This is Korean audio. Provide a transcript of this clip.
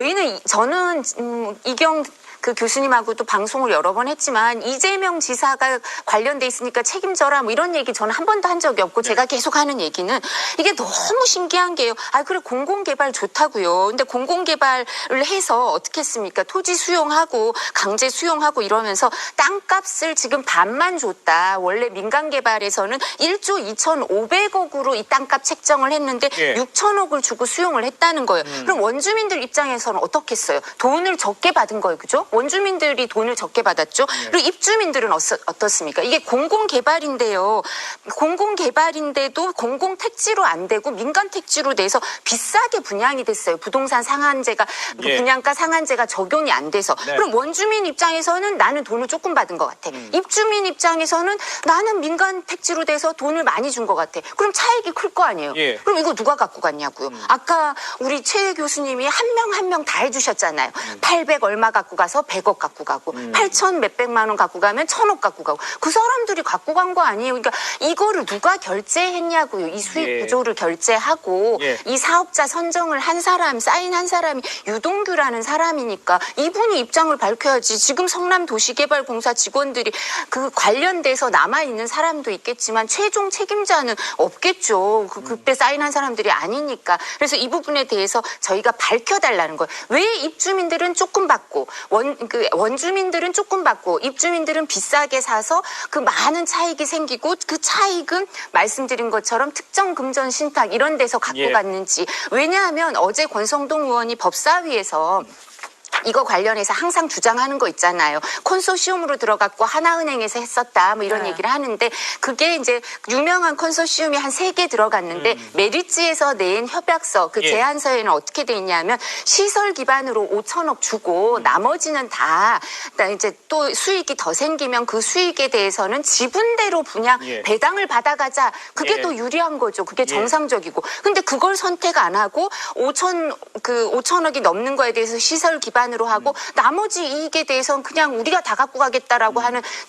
저희는 이- 저는 음, 이경 그 교수님하고도 방송을 여러 번 했지만 이재명 지사가 관련돼 있으니까 책임져라 뭐 이런 얘기 저는 한 번도 한 적이 없고 제가 계속 하는 얘기는 이게 너무 신기한 게요. 아 그래 공공개발 좋다고요. 근데 공공개발을 해서 어떻게 했습니까? 토지 수용하고 강제 수용하고 이러면서 땅값을 지금 반만 줬다. 원래 민간 개발에서는 1조 2,500억으로 이 땅값 책정을 했는데 예. 6천억을 주고 수용을 했다는 거예요. 그럼 원주민들 입장에서 는 어떻겠어요? 돈을 적게 받은 거예요. 그죠? 원주민들이 돈을 적게 받았죠. 그리고 입주민들은 어서, 어떻습니까? 이게 공공 개발인데요. 공공 개발인데도 공공 택지로 안 되고 민간 택지로 돼서 비싸게 분양이 됐어요. 부동산 상한제가 그 예. 분양가 상한제가 적용이 안 돼서. 네. 그럼 원주민 입장에서는 나는 돈을 조금 받은 것 같아. 입주민 입장에서는 나는 민간 택지로 돼서 돈을 많이 준 것 같아. 그럼 차익이 클 거 아니에요. 예. 그럼 이거 누가 갖고 갔냐고요. 아까 우리 최 교수님이 한 명 한명 다 해주셨잖아요. 800 얼마 갖고 가서 100억 갖고 가고 8천 몇백만 원 갖고 가면 1000억 갖고 가고 그 사람들이 갖고 간 거 아니에요. 그러니까 이거를 누가 결제했냐고요. 이 수익 예. 구조를 결제하고 예. 이 사업자 선정을 한 사람 사인한 사람이 유동규라는 사람이니까 이분이 입장을 밝혀야지. 지금 성남 도시개발공사 직원들이 그 관련돼서 남아 있는 사람도 있겠지만 최종 책임자는 없겠죠. 그 그때 사인한 사람들이 아니니까. 그래서 이 부분에 대해서 저희가 밝혀달라는 거예요. 왜 입주민들은 조금 받고 원 그 원주민들은 조금 받고 입주민들은 비싸게 사서 그 많은 차익이 생기고 그 차익은 말씀드린 것처럼 특정 금전 신탁 이런 데서 갖고 예. 갔는지 왜냐하면 어제 권성동 의원이 법사위에서 이거 관련해서 항상 주장하는 거 있잖아요. 콘소시엄으로 들어갔고 하나은행에서 했었다 뭐 이런 네. 얘기를 하는데 그게 이제 유명한 콘소시엄이 한 세 개 들어갔는데 메리츠에서 낸 협약서 그 음. 예. 제안서에는 어떻게 돼 있냐면 시설 기반으로 5천억 주고 음. 나머지는 다 이제 또 수익이 더 생기면 그 수익에 대해서는 지분대로 분양 예. 배당을 받아가자 그게 예. 더 유리한 거죠. 그게 예. 정상적이고 근데 그걸 선택 안 하고 5천 그 5천억이 넘는 거에 대해서 시설 기반으로 하고 나머지 이익에 대해서는 그냥 우리가 다 갖고 가겠다라고 하는